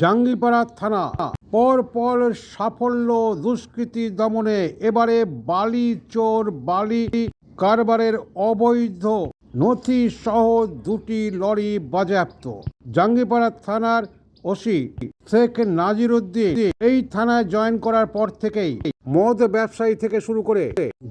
জাঙ্গিপাড়া থানা। পর পর সাফল্য দুষ্কৃতী দমনে এবারে বালি চোর, বালি কারবারের অবৈধ। নথি সহ দুটি লরি বাজেয়াপ্ত। জাঙ্গিপাড়া থানার ওসি শেখ নাজির উদ্দিন এই থানায় জয়েন করার পর থেকেই মদ ব্যবসায়ী থেকে শুরু করে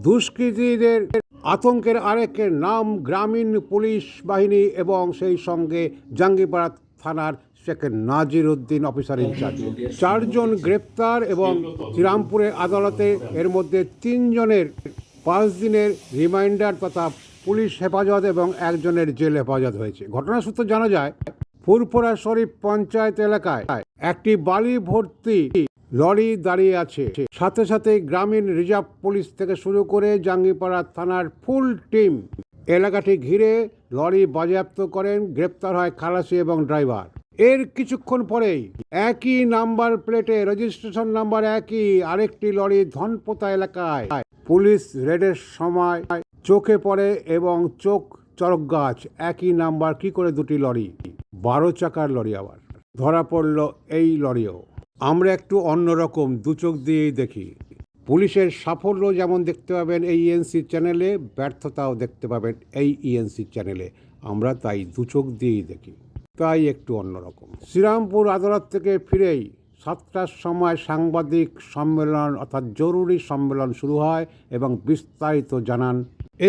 দুষ্কৃতীদের আতঙ্কের আরেকের নাম গ্রামীণ পুলিশ বাহিনী এবং সেই সঙ্গে জাঙ্গিপাড়া থানার Sheikh Nazir Uddin officer in charge. চারজন গ্রেপ্তার এবং শ্রীরামপুরের আদালতে এর মধ্যে তিনজনের পাঁচ দিনের রিমাইন্ডার তথা পুলিশ হেফাজত এবং একজনের জেল হেফাজত হয়েছে। ঘটনা সূত্রে জানা যায়, ফুরফুরা শরীফ পঞ্চায়েত এলাকায় একটি বালি ভর্তি লরি দাঁড়িয়ে আছে। সাথে সাথে গ্রামীণ রিজার্ভ পুলিশ থেকে শুরু করে জাঙ্গিপাড়া থানার ফুল টিম এলাকাটি ঘিরে লরি বাজেয়াপ্ত করেন, গ্রেপ্তার হয় খালাসি এবং ড্রাইভার। এর কিছুক্ষণ পরেই একই নাম্বার প্লেটে রেজিস্ট্রেশন নাম্বার একই আরেকটি লরি ধনপোতা এলাকায় পুলিশ রেডের সময় চোখে পড়ে এবং চোখ চরক গাছ, একই নাম্বার কি করে দুটি লরি? বারো চাকার লরি আবার। ধরা পড়ল এই লরিও। আমরা একটু অন্যরকম, দু চোখ দিয়েই দেখি। পুলিশের সাফল্য যেমন দেখতে পাবেন এই ইএনসি চ্যানেলে ব্যর্থতাও দেখতে পাবেন এই ইএনসি চ্যানেলে আমরা তাই দু চোখ দিয়েই দেখি, তাই একটু অন্যরকম। শ্রীরামপুর আদালত থেকে ফিরেই সাতটার সময় সাংবাদিক সম্মেলন, অর্থাৎ জরুরি সম্মেলন শুরু হয় এবং বিস্তারিত জানান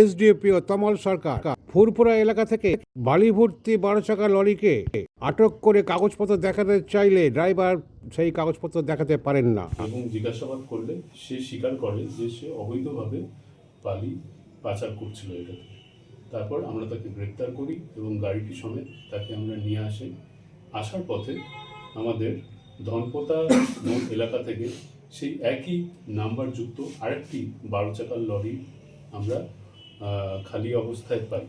এসডিপিও তমল সরকার। ফুরপুরা এলাকা থেকে বালি ভর্তি বারো চাকা লরিকে আটক করে কাগজপত্র দেখাতে চাইলে ড্রাইভার সেই কাগজপত্র দেখাতে পারেন না। এবং জিজ্ঞাসাবাদ করলে সে স্বীকার করে যে সে অবৈধভাবে বালি পাচার করছিল এটা তারপর আমরা তাকে গ্রেপ্তার করি এবং গাড়িটি সমেত তাকে আমরা নিয়ে আসি। আসার পথে আমাদের ধনপোতা এলাকা থেকে সেই একই নাম্বারযুক্ত আরেকটি বারো চাকার লরি আমরা খালি অবস্থায় পাই।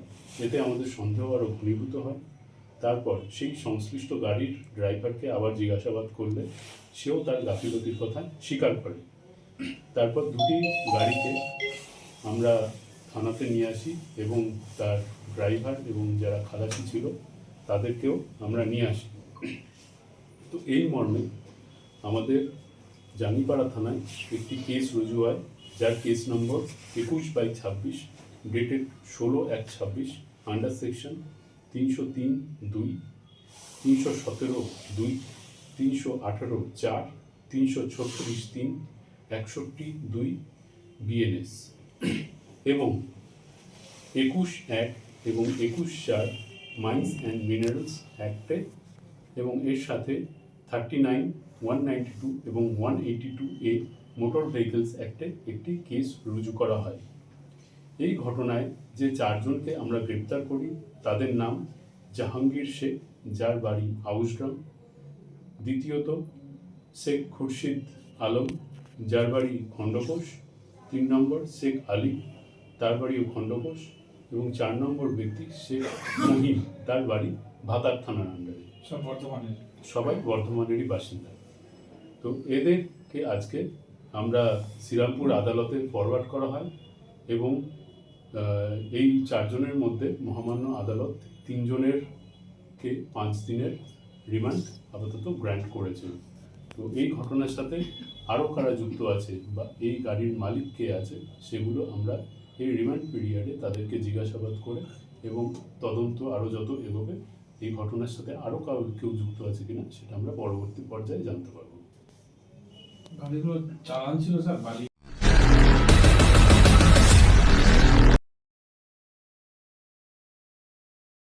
এতে আমাদের সন্দেহ আরও ঘনীভূত হয়। তারপর সেই সংশ্লিষ্ট গাড়ির ড্রাইভারকে আবার জিজ্ঞাসাবাদ করলে সেও তার গাফিলতির কথা স্বীকার করে। তারপর দুটি গাড়িকে আমরা থানাতে নিয়ে আসি এবং তার ড্রাইভার এবং যারা খালাসি ছিল তাদেরকেও আমরা নিয়ে আসি। তো এই মর্মে আমাদের জাঙ্গিপাড়া থানায় একটি কেস রুজু হয়, যার কেস নম্বর একুশ বাই ছাব্বিশ ডেটেড ষোলো এক ছাব্বিশ আন্ডার সেকশন তিনশো তিন, দুই, তিনশো সতেরো, দুই, তিনশো আঠারো, চার, তিনশো ছত্রিশ, তিন, একষট্টি, দুই বিএনএস এবং একুশ এক এবং একুশ চার মাইন্স অ্যান্ড মিনারেলস অ্যাক্টে এবং এর সাথে thirty nine one ninety two এবং one eighty two A motor vehicles অ্যাক্টে একটি কেস রুজু করা হয়। এই ঘটনায় যে চারজনকে আমরা গ্রেপ্তার করি তাদের নাম জাহাঙ্গীর শেখ যার বাড়ি আউসগ্রাম দ্বিতীয়ত শেখ খুরশিদ আলম যার বাড়ি খণ্ডকোষ। তিন নম্বর শেখ আলী তার বাড়িও খণ্ডকোষ। এবং চার নম্বর ব্যক্তি শেখ মহিম তার বাড়ি ভাতার থানার আন্ডারে। সব বর্তমানের সবাই বর্ধমানেরই বাসিন্দা। তো এদেরকে আজকে আমরা শ্রীরামপুর আদালতে ফরওয়ার্ড করা হয় এবং এই চারজনের মধ্যে মহামান্য আদালত তিনজনের কে পাঁচ দিনের রিমান্ড আপাতত গ্র্যান্ট করেছে তো এই ঘটনার সাথে আরও কারা যুক্ত আছে বা এই গাড়ির মালিক কে আছে, সেগুলো আমরা এই রিমান্ড পিরিয়ডে তাদেরকে জিজ্ঞাসাবাদ করে এবং তদন্ত আরও যত এগোবে, এই ঘটনার সাথে আরও কাউ, কেউ যুক্ত আছে কিনা, সেটা আমরা পরবর্তী পর্যায়ে জানতে পারব। গাড়িগুলো চালান ছিল স্যার, বালি